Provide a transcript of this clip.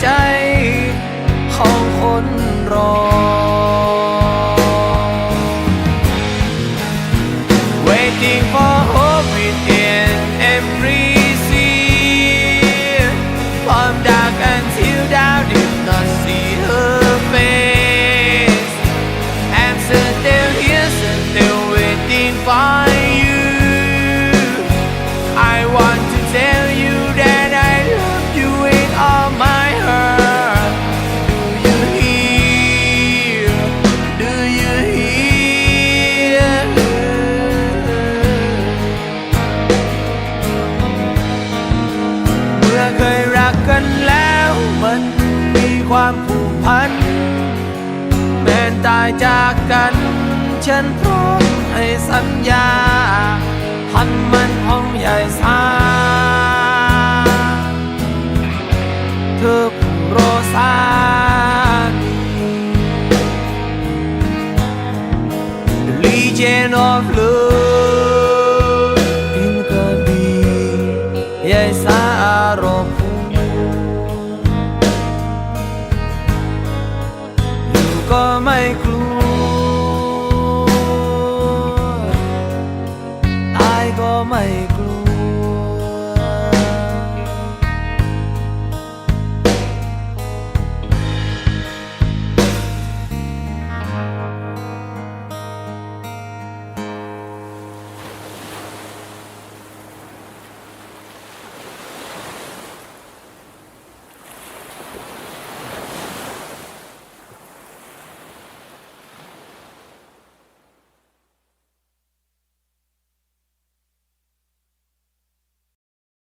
ใจของคนรอ ความผูกพัน แม้ตายจากกัน ฉันพร้อมให้สัญญา พันมันของใหญ่สาเธอผู้รอสามี The Legion of Love in กระบี่ยายสา ไม่กลัว ค